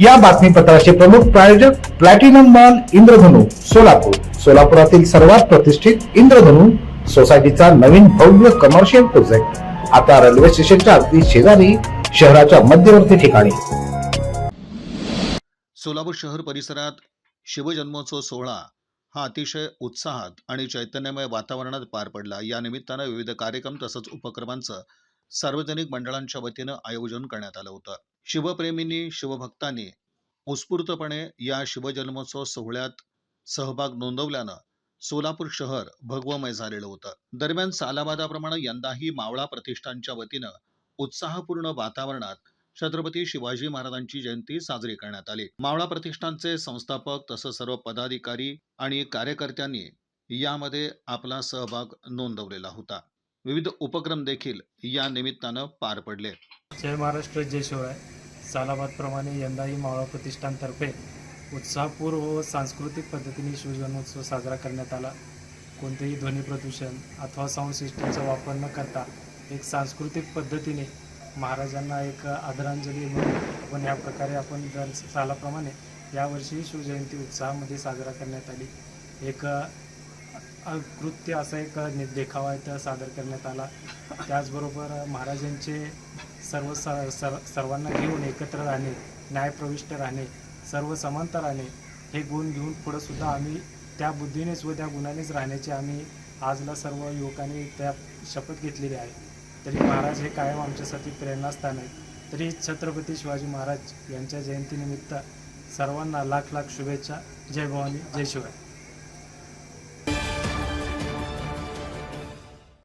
या बातमीपत्राचे प्रमुख प्रायोजक प्लॅटिनम मॉल इंद्रधनु सोलापूर. सोलापुरातील सर्वात प्रतिष्ठित इंद्रधनु सोसायटीचा नवीन भव्य कमर्शियल प्रोजेक्ट आता रेल्वे स्टेशनच्या अगदी शेजारी शहराच्या मध्यवर्ती ठिकाणी. सोलापूर शहर परिसरात शिवजन्मोत्सव सोहळा हा अतिशय उत्साहात आणि चैतन्यमय वातावरणात पार पडला. या निमित्तानं विविध कार्यक्रम तसंच उपक्रमांचं सार्वजनिक मंडळांच्या वतीनं आयोजन करण्यात आलं होतं. शिवप्रेमींनी शिवभक्तांनी उत्स्फूर्तपणे या शिवजन्मोत्सव सोहळ्यात सहभाग नोंदवल्यानं सोलापूर शहर भगवमय झालेलं होतं. दरम्यान सालाबादाप्रमाणे यंदाही मावळा प्रतिष्ठानच्या वतीनं उत्साहपूर्ण वातावरणात छत्रपती शिवाजी महाराजांची जयंती साजरी करण्यात आली. मावळा प्रतिष्ठानचे संस्थापक तसंच सर्व पदाधिकारी आणि कार्यकर्त्यांनी यामध्ये आपला सहभाग नोंदवलेला होता. विविध उपक्रम देखील या निमित्तानं पार पडले. जय महाराष्ट्र जय शिवराय. सालाबादप्रमाणे यंदाही मावळा प्रतिष्ठानतर्फे उत्साहपूर्व व सांस्कृतिक पद्धतीने शिवजन्मोत्सव साजरा करण्यात आला. कोणतेही ध्वनी प्रदूषण अथवा साऊंड सिस्टमचा वापर न करता एक सांस्कृतिक पद्धतीने महाराजांना एक आदरांजली म्हणून आपण या प्रकारे आपण दर सालाप्रमाणे यावर्षी शिवजयंती उत्साहामध्ये साजरा करण्यात आली. एक कृत्य असा एक देखावा इथं सादर करण्यात आला. त्याचबरोबर महाराजांचे सर्व स सर सर्वांना घेऊन एकत्र राहणे न्यायप्रविष्ट राहणे सर्व समानता राहणे हे गुण घेऊन पुढं सुद्धा आम्ही त्या बुद्धीनेच व त्या गुणानेच राहण्याची आम्ही आजला सर्व युवकांनी त्या शपथ घेतलेली आहे. तरी महाराज हे कायम आमच्यासाठी प्रेरणास्थान आहे तरी छत्रपती शिवाजी महाराज यांच्या जयंतीनिमित्त सर्वांना लाख लाख शुभेच्छा. जय भवानी जय शिवाय